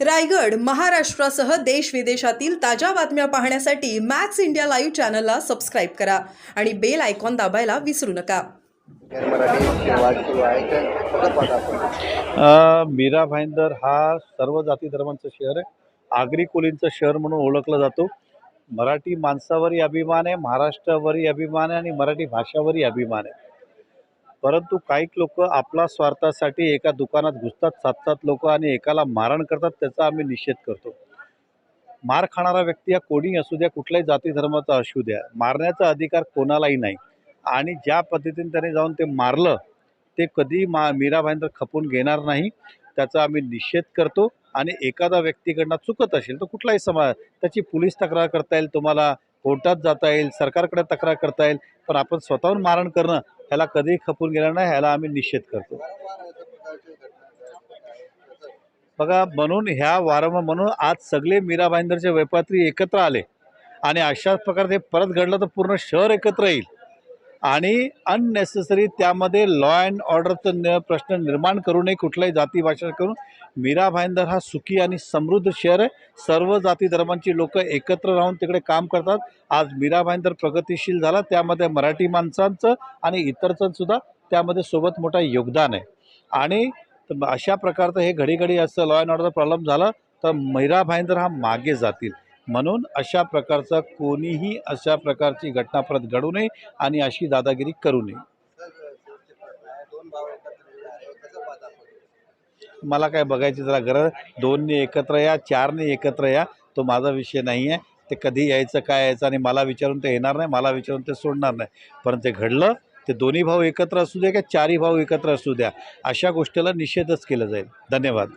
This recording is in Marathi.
रायगड महाराष्ट्रासह देश विदेशातील ताज्या बातम्या पाहण्यासाठी मॅक्स इंडिया लाईव्ह चॅनलला सबस्क्राईब करा आणि बेल आयकॉन दाबायला विसरू नका. मीरा भाईंदर हा सर्व जाती धर्मांचं शहर आहे. आगरी कोलींचं शहर म्हणून ओळखलं जातो. मराठी माणसावरही अभिमान आहे महाराष्ट्रावरही अभिमान आहे आणि मराठी भाषावरही अभिमान आहे. परंतु काही लोक आपला स्वार्थासाठी एका दुकानात घुसतात सात सात लोक आणि एकाला मारण करतात त्याचा आम्ही निषेध करतो. मार खाणारा व्यक्ती हा कोणी असू द्या कुठल्याही जाती धर्माचा असू द्या. मारण्याचा अधिकार कोणालाही नाही. आणि ज्या पद्धतीने त्याने जाऊन ते मारलं ते कधी मा मीरा भाईंदर खपून घेणार नाही. त्याचा आम्ही निषेध करतो. आणि एखादा व्यक्तीकडनं चुकत असेल तर कुठलाही समाज त्याची पोलीस तक्रार करता येईल तुम्हाला कोर्टात जाता येईल सरकारकडे तक्रार करता येईल पण आपण स्वतःहून मारण करणं ह्याला कधीही खपून गेलं नाही ह्याला आम्ही निषेध करतो. बघा म्हणून ह्या वारंवार म्हणून आज सगळे मीरा भाईंदरचे व्यापारी एकत्र आले. आणि अशाच प्रकारे ते परत घडलं तर पूर्ण शहर एकत्र येईल. आणि अननेसेसरी त्यामध्ये लॉ अँड ऑर्डरचं न प्रश्न निर्माण करू नये कुठल्याही जाती भाषा करून मीरा भाईंदर हा सुखी आणि समृद्ध शहर आहे. सर्व जाती धर्मांची लोक एकत्र राहून तिकडे काम करतात. आज मीरा भाईंदर प्रगतिशील झाला. त्यामध्ये मराठी माणसांचं आणि इतरचं सुद्धा त्यामध्ये सोबत मोठा योगदान आहे. आणि तर अशा प्रकारचं हे घडी घडी असं लॉ अँड ऑर्डरचा प्रॉब्लेम झाला तर मीरा भाईंदर हा मागे जातील. म्हणून अशा प्रकारचा कोणीही अशा प्रकारची घटना परत घडू नये आणि अशी दादागिरी करू नये. मला काय बघायची जरा गरज दोनने एकत्र या चारने एकत्र या तो माझा विषय नाही आहे. ते कधी यायचं काय यायचं आणि मला विचारून ते येणार नाही मला विचारून ते सोडणार नाही. पण ते घडलं ते दोन्ही भाऊ एकत्र असू द्या किंवा चारही भाऊ एकत्र असू द्या अशा गोष्टीला निषेधच केला जाईल. धन्यवाद.